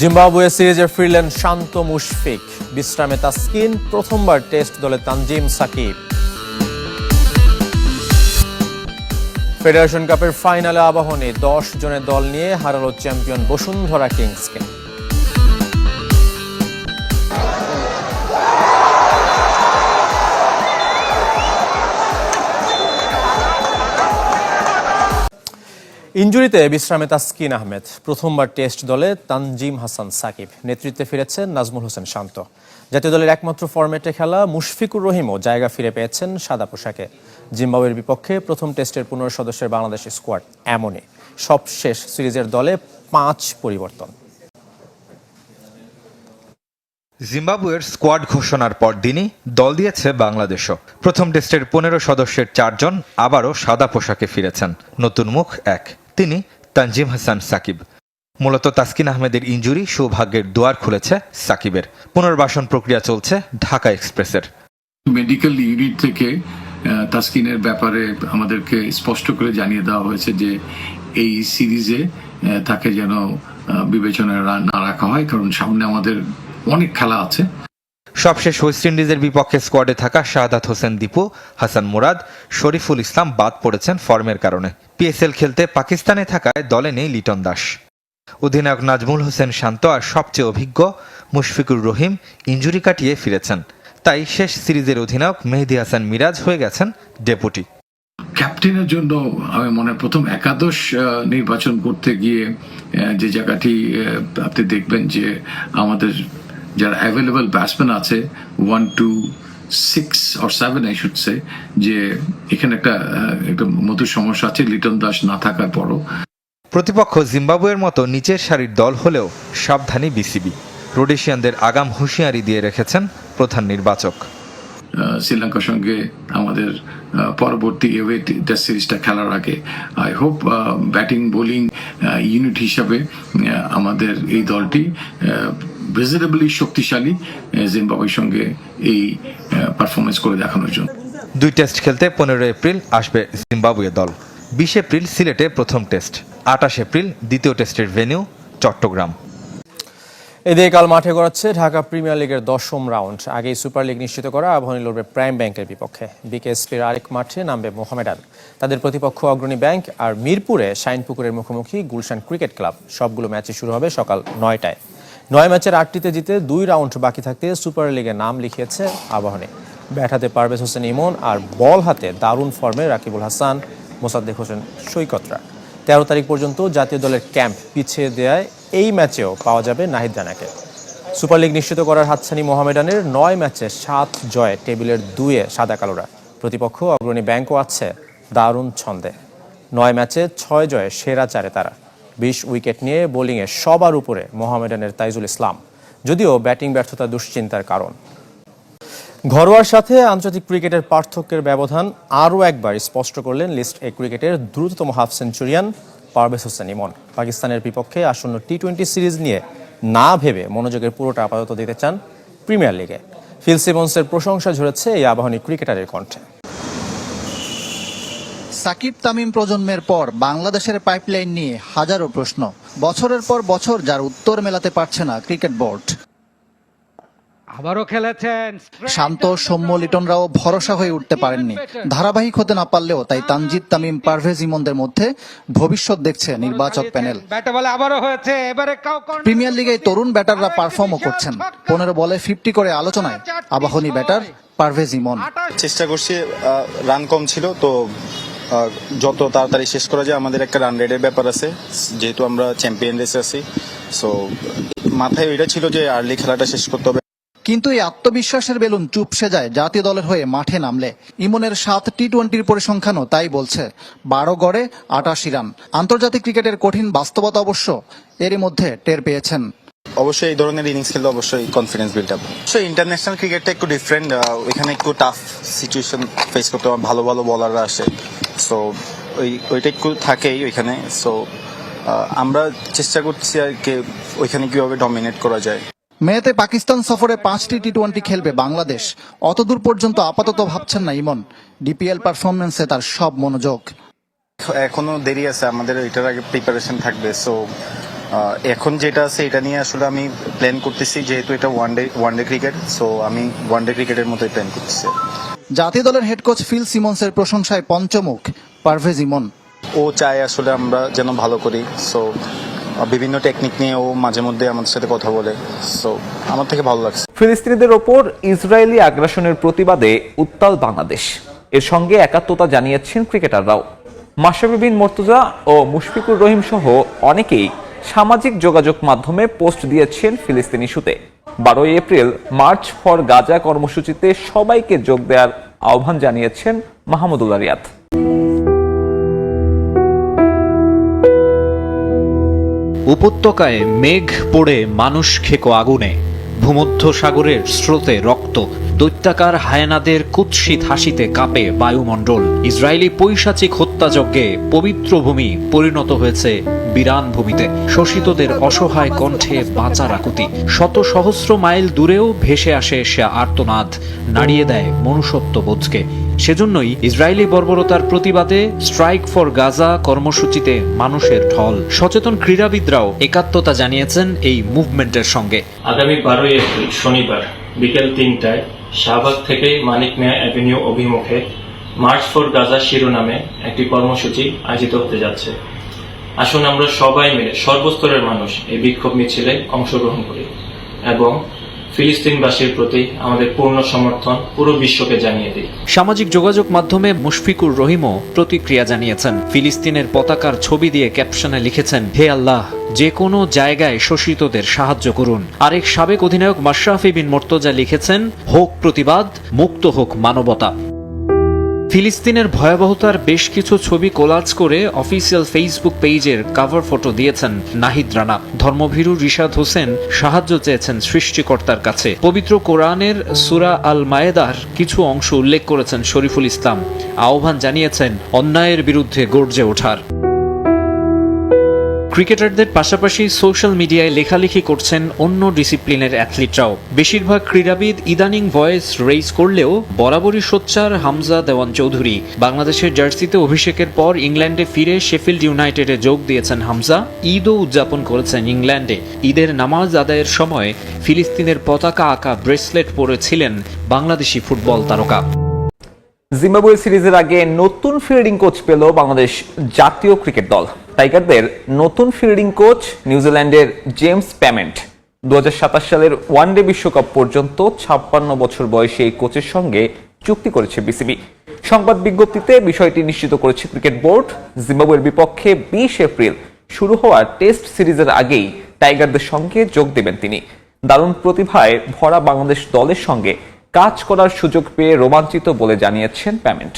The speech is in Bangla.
জিম্বাবুয়ে সিরিজে ফিরলেন শান্ত মুশফিক। বিশ্রামে তাসকিন, প্রথমবার টেস্ট দলে তানজিম সাকিব। ফেডারেশন কাপের ফাইনালে আবাহনী দশ জনের দল নিয়ে হারালো চ্যাম্পিয়ন বসুন্ধরা কিংসকে। ইঞ্জুরিতে বিশ্রামে তাসকিন আহমেদ। প্রথমবার টেস্ট দলে তানজিম হাসান সাকিব নেতৃত্বে ফিরেছেন নাজমুল হোসেন শান্ত। জাতীয় দলের একমাত্র ফরম্যাটে খেলা মুশফিকুর রহিমও জায়গা ফিরে পেয়েছেন সাদা পোশাকে। জিম্বাবুয়ের বিপক্ষে প্রথম টেস্টের পনেরো সদস্যের বাংলাদেশ স্কোয়াড এমনই। সবশেষ সিরিজের দলে পাঁচ পরিবর্তন। জিম্বাবুয়ের স্কোয়াড ঘোষণার পর দিনই দল দিয়েছে বাংলাদেশও। প্রথম টেস্টের পনেরো সদস্যের চারজন আবারও সাদা পোশাকে ফিরেছেন। নতুন মুখ এক। তিনি তানজিম হাসান সাকিব। মূলত তাসকিন আহমেদের ইঞ্জুরি সৌভাগ্যের দুয়ার খুলেছে সাকিবের। পুনর্বাসন প্রক্রিয়া চলছে ঢাকা এক্সপ্রেসের। মেডিকেল ইউনিট থেকে তাসকিনের ব্যাপারে আমাদেরকে স্পষ্ট করে জানিয়ে দেওয়া হয়েছে যে এই সিরিজে তাকে যেন বিবেচনায় না রাখা হয়, কারণ সামনে আমাদের অনেক খেলা আছে। সবশেষ ওয়েস্ট ইন্ডিজের বিপক্ষে স্কোয়াডে থাকা শাহাদাত হোসেন দীপু, হাসান মুরাদ, শরীফুল ইসলাম বাদ পড়েছেন ফর্মের কারণে। পিএসএল খেলতে পাকিস্তানে থাকায় দলে নেই লিটন দাস। অধিনায়ক নাজমুল হোসেন শান্ত আর সবচেয়ে অভিজ্ঞ মুশফিকুর রহিম ইঞ্জুরি কাটিয়ে ফিরেছেন। তাই শেষ সিরিজের অধিনায়ক মেহেদি হাসান মিরাজ হয়ে গেছেন ডেপুটি। ক্যাপ্টেনের জন্য আমি মনে প্রথম একাদশ নির্বাচন করতে গিয়ে যে জায়গাটি আপনি দেখবেন যে আমাদের যারা অ্যাভেলেবল ব্যাটসম্যান আছে one two six or seven I should say যে এখানে একটা একটা মধুর সমস্যা আছে লিটন দাস না থাকার পরও। প্রতিপক্ষ জিম্বাবুয়ের মতো নিচের সারির দল হলেও সাবধানী বিসিবি। রোডেশিয়ানদের আগাম হুঁশিয়ারি দিয়ে রেখেছেন প্রধান নির্বাচক। শ্রীলঙ্কার সঙ্গে আমাদের পরবর্তী এওয়ে টেস্ট সিরিজটা খেলার আগে। I hope batting bowling unit হিসাবে আমাদের এই দলটি ভিজিটেবলি শক্তিশালী জিম্বাবুয়ের সঙ্গে এই পারফরমেন্স করে দেখানোর জন্য। দুই টেস্ট খেলতে পনেরো এপ্রিল আসবে জিম্বাবুয়ে দল। বিশ এপ্রিল সিলেটে প্রথম টেস্ট আটাশ এপ্রিল দ্বিতীয় টেস্টের ভেন্যু চট্টগ্রাম। এদিকে কাল মাঠে গড়াচ্ছে ঢাকা প্রিমিয়ার লিগের দশম রাউন্ড আগেই সুপার লিগ নিশ্চিত করা আবাহনী লড়বে প্রাইম ব্যাংকের বিপক্ষে। বিকেএসপির আরেক মাঠে নামবে মোহামেডান তাদের প্রতিপক্ষ অগ্রণী ব্যাংক আর মিরপুরে শাইনপুকুরের মুখোমুখি গুলশান ক্রিকেট ক্লাব। সবগুলো ম্যাচই শুরু হবে সকাল নয়টায়। নয় ম্যাচের আটটিতে জিতে দুই রাউন্ড বাকি থাকতে সুপার লিগে নাম লিখিয়েছে আবাহনী। ব্যাট হাতে পারভেজ হোসেন ইমন আর বল হাতে দারুণ ফর্মে রাকিবুল হাসান, মোসাদ্দেক হোসেন সৈকতরা তেরো তারিখ পর্যন্ত জাতীয় দলের ক্যাম্প পিছিয়ে দেয় এই ম্যাচেও পাওয়া যাবে নাহিদ রানাকে। সুপার লিগ নিশ্চিত করার হাতছানি মোহামেডানের নয় ম্যাচে সাত জয়ে, টেবিলের দুয়ে সাদা কালোরা। প্রতিপক্ষ অগ্রণী ব্যাংকও আছে দারুণ ছন্দে। নয় ম্যাচে ছয় জয়ে সেরা চারে তারা। বিশ উইকেট নিয়ে বোলিংয়ে সবার উপরে মোহামেডানের তাইজুল ইসলাম, যদিও ব্যাটিং ব্যর্থতা দুশ্চিন্তার কারণ। ঘরোয়ার সাথে আন্তর্জাতিক ক্রিকেটের পার্থক্যের ব্যবধান আরও একবার স্পষ্ট করলেন লিস্ট এ ক্রিকেটের দ্রুততম হাফ সেঞ্চুরিয়ান পারভেজ হোসেন ইমন। পাকিস্তানের বিপক্ষে আসন্ন টি টোয়েন্টি সিরিজ নিয়ে না ভেবে মনোযোগের পুরোটা আপাতত দিতে চান প্রিমিয়ার লিগে। ফিল সিমন্সের প্রশংসা ঝরেছে এই আবাহনী ক্রিকেটারের কণ্ঠে। সাকিব তামিম প্রজন্মের পর বাংলাদেশের পাইপলাইন নিয়ে হাজারো প্রশ্ন। বছরের পর বছর যার উত্তর মেলাতে পারছে না ক্রিকেট বোর্ড। আবারও খেলেছেন শান্ত সৌম্য লিটনরাও ভরসা হয়ে উঠতে পারেননি। ধারাবাহিক হতে না পারলেও তাই তানজিদ তামিম পারভেজ ইমনদের মধ্যে ভবিষ্যৎ দেখছে নির্বাচক প্যানেল। আবারও হয়েছে। এবারে প্রিমিয়ার লিগে তরুণ ব্যাটাররা পারফর্মও করছেন। পনেরো বলে ফিফটি করে আলোচনায় আবাহনী ব্যাটার পারভেজ ইমন। চেষ্টা করছি রান কম ছিল তো যত তাড়াতাড়ি শেষ করা যায় আমাদের একটা রান রেটের ব্যাপার আছে। যেহেতু আমরা চ্যাম্পিয়ন রেসে আছি সো মাথায় ওইটা ছিল যে আর্লি খেলাটা শেষ করতে হবে। কিন্তু এই আত্মবিশ্বাসের বেলুন চুপসে যায় জাতীয় দলের হয়ে মাঠে নামলে। ইমনের সাত টি টোয়েন্টির পরিসংখ্যানও তাই বলছে বারো গড়ে আটাশি রান। আন্তর্জাতিক ক্রিকেটের কঠিন বাস্তবতা অবশ্য এরই মধ্যে টের পেয়েছেন। অবশ্যই এই ধরনের ইনিংস খেললে অবশ্যই কনফিডেন্স বিল্ড আপ অবশ্যই ইন্টারন্যাশনাল ক্রিকেটটা একটু ডিফারেন্ট এখানে একটু টাফ সিচুয়েশন ফেস করতে ভালো ভালো বলাররা আসে। সো ওই ওইটা একটু থাকেই ওইখানে। সো আমরা চেষ্টা করছি আর কি ওইখানে কীভাবে ডমিনেট করা যায়। মেয়েতে পাকিস্তান সফরে পাঁচটি টি টোয়েন্টি খেলবে বাংলাদেশ। অতদূর পর্যন্ত আপাতত ভাবছেন না ইমন। ডিপিএল পারফরমেন্সে তার সব মনোযোগ। এখনও দেরি আছে আমাদের এটার আগে প্রিপারেশন থাকবে। সো এখন যেটা আছে এটা নিয়ে আসলে আমি প্ল্যান করতেছি যেহেতু এটা one day one day cricket so আমি ওয়ান ডে ক্রিকেটের মতোই প্ল্যান করতেছি। জাতীয় দলের হেড কোচ ফিল সিমন্সের প্রশংসায় পঞ্চমুখ পারভেজ ইমন। ও চায় আসলে আমরা যেন ভালো করি সো বিভিন্ন টেকনিক নিয়ে ও মাঝে মধ্যে আমাদের সাথে কথা বলে সো আমার থেকে ভালো লাগছে। ফিলিস্তিনিদের ওপর ইসরায়েলি আগ্রাসনের প্রতিবাদে উত্তাল বাংলাদেশ। এর সঙ্গে একাত্মতা জানিয়েছেন ক্রিকেটাররাও। মাশরাফি বিন মর্তুজা ও মুশফিকুর রহিম সহ অনেকেই সামাজিক যোগাযোগ মাধ্যমে পোস্ট দিয়েছেন ফিলিস্তিনি ইস্যুতে। বারোই এপ্রিল, মার্চ ফর গাজা কর্মসূচিতে সবাইকে যোগ দেওয়ার আহ্বান জানিয়েছেন মাহমুদুল্লাহ রিয়াদ। উপত্যকায় মেঘ পড়ে মানুষ খেকো আগুনে ভূমধ্য সাগরের স্রোতে রক্ত। দৈত্যাকার হায়নাদের কুৎসিত হাসিতে কাঁপে বায়ুমণ্ডল। ইসরায়েলি পৈশাচিক হত্যাযজ্ঞে পবিত্র ভূমি পরিণত হয়েছে বিরান ভূমিতে। শোষিতদের অসহায় কণ্ঠে বাঁচার আকুতি। শত সহস্র মাইল দূরেও ভেসে আসে সে আর্তনাদ, নাড়িয়ে দেয় মনুষ্যত্ব বোধকে। সেজন্যই ইসরায়েলি বর্বরতার প্রতিবাদে স্ট্রাইক ফর গাজা কর্মসূচিতে মানুষের ঢল। সচেতন ক্রীড়াবিদরাও একাত্মতা জানিয়েছেন এই মুভমেন্টের সঙ্গে। আগামী বারোই এপ্রিল, শনিবার, বিকেল তিনটায় শাহবাগ থেকে মানিক মিয়া অ্যাভিনিউ অভিমুখে মার্চ ফর গাজা শিরোনামে একটি কর্মসূচি আয়োজিত হতে যাচ্ছে। আসুন আমরা সবাই মিলে সর্বস্তরের মানুষ এই বিক্ষোভ মিছিলে অংশগ্রহণ করি এবং ফিলিস্তিনবাসীর প্রতি আমাদের পূর্ণ সমর্থন পুরো বিশ্বকে জানিয়ে দিই। সামাজিক যোগাযোগ মাধ্যমে মুশফিকুর রহিমও প্রতিক্রিয়া জানিয়েছেন। ফিলিস্তিনের পতাকার ছবি দিয়ে ক্যাপশনে লিখেছেন, হে আল্লাহ, যে কোনো জায়গায় শোষিতদের সাহায্য করুন। আরেক সাবেক অধিনায়ক মাশরাফি বিন মর্তজা লিখেছেন, হোক প্রতিবাদ, মুক্ত হোক মানবতা। ফিলিস্তিনের ভয়াবহতার বেশ কিছু ছবি কোলাজ করে অফিসিয়াল ফেসবুক পেজের কাভার ফটো দিয়েছেন নাহিদ রানা। ধর্মভীরু রিশাদ হোসেন সাহায্য চেয়েছেন সৃষ্টিকর্তার কাছে। পবিত্র কোরআনের সুরা আল মায়েদার কিছু অংশ উল্লেখ করেছেন শরীফুল ইসলাম। আহ্বান জানিয়েছেন, অন্যায়ের বিরুদ্ধে গর্জে ওঠার। ক্রিকেটারদের পাশাপাশি সোশ্যাল মিডিয়ায় লেখালেখি করছেন অন্য ডিসিপ্লিনের অ্যাথলিটরাও। বেশিরভাগ ক্রীড়াবিদ ইদানিং ভয়েস রেইজ করলেও বরাবরই সোচ্চার হামজা দেওয়ান চৌধুরী। বাংলাদেশের জার্সিতে অভিষেকের পর ইংল্যান্ডে ফিরে শেফিল্ড ইউনাইটেডে যোগ দিয়েছেন হামজা। ঈদও উদযাপন করেছেন ইংল্যান্ডে। ঈদের নামাজ আদায়ের সময় ফিলিস্তিনের পতাকা আঁকা ব্রেসলেট পরেছিলেন বাংলাদেশি ফুটবল তারকা। জিম্বাবুয়ে সিরিজের আগে নতুন ফিল্ডিং কোচ পেল বাংলাদেশ জাতীয় ক্রিকেট দল। টাইগারদের নতুন ফিল্ডিং কোচ নিউজিল্যান্ডের জেমস প্যামেন্ট। দু সালের ওয়ানডে বিশ্বকাপ পর্যন্ত ছাপ্পান্ন বছর বয়সী এই কোচের সঙ্গে চুক্তি করেছে বিসিবি। সংবাদ বিজ্ঞপ্তিতে বিষয়টি নিশ্চিত করেছে ক্রিকেট বোর্ড। জিম্বাবুয়ের বিপক্ষে বিশ এপ্রিল শুরু হওয়া টেস্ট সিরিজের আগেই টাইগারদের সঙ্গে যোগ দেবেন তিনি। দারুণ প্রতিভায় ভরা বাংলাদেশ দলের সঙ্গে কাজ করার সুযোগ পেয়ে রোমাঞ্চিত বলে জানিয়েছেন প্যামেন্ট।